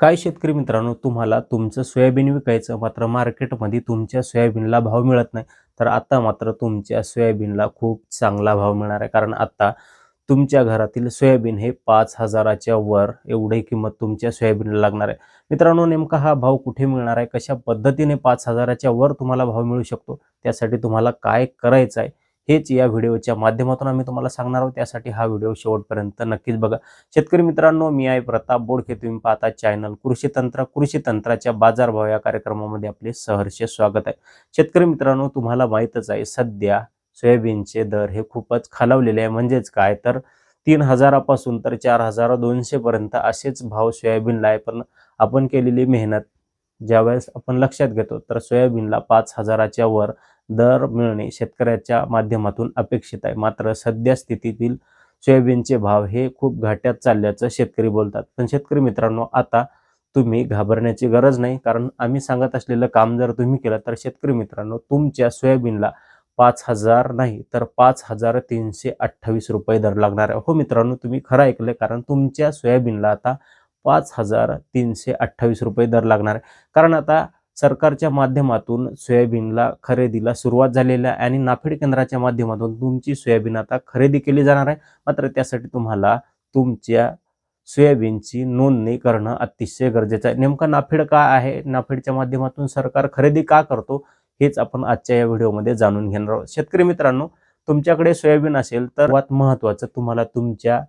काय शेतकरी मित्रांनो तुम्हाला तुमचं सोयाबीन विकायचं मात्र मार्केटमध्ये तुमच्या सोयाबीनला भाव मिळत नाही तर आत्ता मात्र तुमच्या सोयाबीनला खूप चांगला भाव मिळणार आहे. कारण आत्ता तुमच्या घरातील सोयाबीन हे पाच हजाराच्या वर एवढी किंमत तुमच्या सोयाबीनला लागणार आहे. मित्रांनो नेमका हा भाव कुठे मिळणार आहे? कशा पद्धतीने पाच हजाराच्या वर तुम्हाला भाव मिळू शकतो? त्यासाठी तुम्हाला काय करायचं आहे? हेच या व्हिडिओच्या माध्यमातून आम्ही तुम्हाला सांगणार आहोत. त्यासाठी हा व्हिडिओ शेवटपर्यंत नक्कीच बघा. शेतकरी मित्रांनो मी आहे प्रताप बोडखे तुम्ही पाहता चॅनल कृषी तंत्र. कृषी तंत्राच्या बाजारभाव या कार्यक्रमामध्ये आपले सहर्ष स्वागत आहे. शेतकरी मित्रांनो तुम्हाला माहीतच आहे सध्या सोयाबीनचे दर हे खूपच खालावलेले आहे. म्हणजेच काय? तर तीन हजारापासून तर चार हजार दोनशेपर्यंत असेच भाव सोयाबीनला आहे. पण आपण केलेली मेहनत ज्यावेळेस आपण लक्षात घेतो तर सोयाबीनला पाच हजाराच्या वर दर मिळणे शेतकऱ्याच्या माध्यमातून अपेक्षित आहे. मात्र सध्या स्थितीतील सोयाबीनचे भाव हे खूप घाट्यात चालल्याचं शेतकरी बोलतात. पण शेतकरी मित्रांनो आता तुम्ही घाबरण्याची गरज नाही. कारण आम्ही सांगत असलेलं काम जर तुम्ही केलं तर शेतकरी मित्रांनो तुमच्या सोयाबीनला पाच हजार नाही तर पाच हजार तीनशे अठ्ठावीस रुपये दर लागणार आहे. हो मित्रांनो तुम्ही खरं ऐकलं कारण तुमच्या सोयाबीनला आता पाच हजार तीनशे अठ्ठावीस रुपये दर लागणार आहे. कारण आता सरकारच्या माध्यमातून सोयाबीनला खरेदीला सुरुवात झालेली आहे आणि नाफेड केंद्राच्या माध्यमातून तुमची सोयाबीन आता खरेदी केली जाणार आहे. मात्र त्यासाठी तुम्हाला तुमच्या सोयाबीनची नोंदणी करणं अतिशय गरजेचं आहे. नेमका नाफेड का आहे? नाफेडच्या माध्यमातून सरकार खरेदी का करतो? हेच आपण आजच्या या व्हिडिओमध्ये जाणून घेणार आहोत. शेतकरी मित्रांनो तुमच्याकडे सोयाबीन असेल तर सर्वात महत्त्वाचं तुम्हाला तुमच्या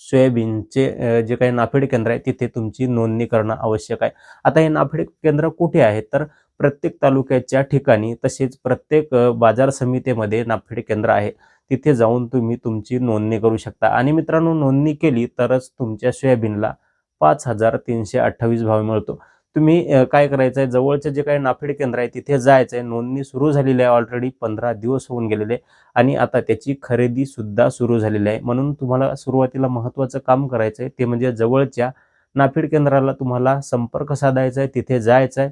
सोयाबीनचे जे काही नाफेड केंद्र आहे तिथे तुमची नोंदणी करणं आवश्यक आहे. आता हे नाफेड केंद्र कुठे आहे तर प्रत्येक तालुक्याच्या ठिकाणी तसेच प्रत्येक बाजार समितीमध्ये नाफेड केंद्र आहे. तिथे जाऊन तुम्ही तुमची नोंदणी करू शकता. आणि मित्रांनो नोंदणी केली तरच तुमच्या सोयाबीनला पाच हजार तीनशे अठ्ठावीस भाव मिळतो. तुम्ही काय करायचं आहे जवळचे जे काही नाफेड केंद्र आहे तिथे जायचं आहे नोंदणी सुरू झालेली आहे ऑलरेडी पंधरा दिवस होऊन गेलेले आहे आणि आता त्याची खरेदी सुद्धा सुरू झालेली आहे. म्हणून तुम्हाला सुरुवातीला महत्त्वाचं काम करायचं आहे ते म्हणजे जवळच्या नाफेड केंद्राला तुम्हाला संपर्क साधायचा आहे तिथे जायचं आहे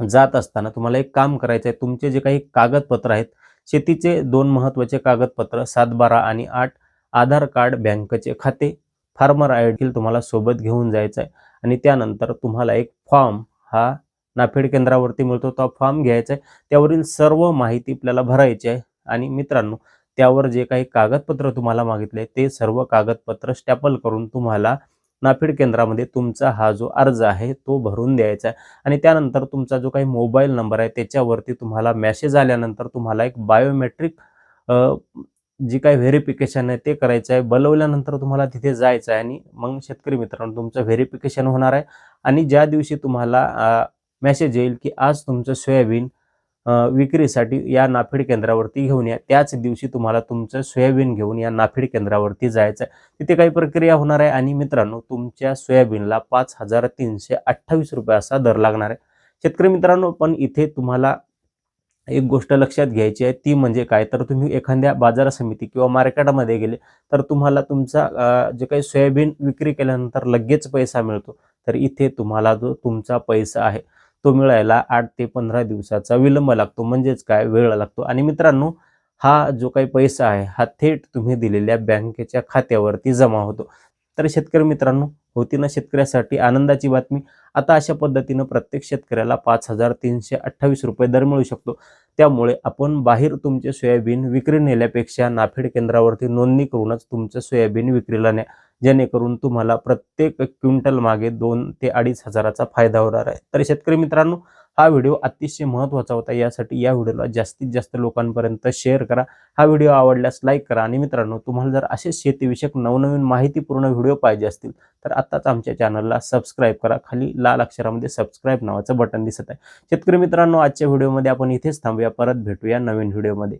जात असताना तुम्हाला एक काम करायचं आहे तुमचे जे काही कागदपत्र आहेत शेतीचे दोन महत्त्वाचे कागदपत्र सात बारा आणि आठ आधार कार्ड बँकेचे खाते फार्मर आय तुम्हाला सोबत घेऊन जायचं आहे. आणि त्यानंतर तुम्हाला एक फॉर्म हा नाफेड केंद्रावरती मिळतो तो फॉर्म घ्यायचा आहे. त्यावरील सर्व माहिती आपल्याला भरायची आहे. आणि मित्रांनो त्यावर जे काही कागदपत्र तुम्हाला मागितले ते सर्व कागदपत्र स्टॅपल करून तुम्हाला नाफेड केंद्रामध्ये तुमचा हा जो अर्ज आहे तो भरून द्यायचा आहे. आणि त्यानंतर तुमचा जो काही मोबाईल नंबर आहे त्याच्यावरती तुम्हाला मॅसेज आल्यानंतर तुम्हाला एक बायोमेट्रिक जी काही व्हेरिफिकेशन आहे ते करायचं आहे. बोलवल्यानंतर तुम्हाला तिथे जायचं आहे आणि मग शेतकरी मित्रांनो तुमचं व्हेरिफिकेशन होणार आहे. आणि ज्या दिवशी तुम्हाला मेसेज येईल की आज तुमचं सोयाबीन विक्रीसाठी या नाफेड केंद्रावरती घेऊन या. त्याच दिवशी तुम्हाला तुमचं सोयाबीन घेऊन या नाफेड केंद्रावरती जायचं आहे. तिथे काही प्रक्रिया होणार आहे आणि मित्रांनो तुमच्या सोयाबीनला पाच हजार तीनशे अठ्ठावीस रुपये असा दर लागणार आहे. शेतकरी मित्रांनो पण इथे तुम्हाला एक गोष्ट लक्षात घ्यायची आहे ती म्हणजे काय? तर तुम्ही एखाद्या बाजार समिती किंवा मार्केटमध्ये गेले तर तुम्हाला तुमचा जे काही सोयाबीन विक्री केल्यानंतर लगेच पैसा मिळतो. तर इथे तुम्हाला जो तुमचा पैसा आहे तो मिळायला आठ ते पंधरा दिवसाचा विलंब लागतो. म्हणजेच काय? वेळ लागतो. आणि मित्रांनो हा जो काही पैसा आहे हा थेट तुम्ही दिलेल्या बँकेच्या खात्यावरती जमा होतो. तर शेतकरी मित्रांनो होती ना शेतकऱ्यासाठी आनंदाची बातमी. आता अशा पद्धतीनं प्रत्येक शेतकऱ्याला पाच हजार तीनशे अठ्ठावीस रुपये दर मिळू शकतो. त्यामुळे आपण बाहेर तुमचे सोयाबीन विक्री नेल्यापेक्षा नाफेड केंद्रावरती नोंदणी करूनच तुमचं सोयाबीन विक्रीला न्या. जेणेकरून तुम्हाला प्रत्येक क्विंटल मागे दोन ते अडीच हजाराचा फायदा होणार आहे. तर शेतकरी मित्रांनो हा व्हिडिओ अतिशय महत्त्वाचा होता. यासाठी या व्हिडिओला जास्तीत जास्त लोकांपर्यंत शेअर करा. हा व्हिडिओ आवडल्यास लाईक करा. आणि मित्रांनो तुम्हाला जर असे शेतीविषयक नवनवीन माहितीपूर्ण व्हिडिओ पाहिजे असतील तर आत्ताच आमच्या चॅनलला सबस्क्राईब करा. खाली लाल अक्षरामध्ये सबस्क्राईब नावाचं बटन दिसत आहे. शेतकरी मित्रांनो आजच्या व्हिडिओमध्ये आपण इथेच थांबूया. परत भेटूया नवीन व्हिडिओमध्ये.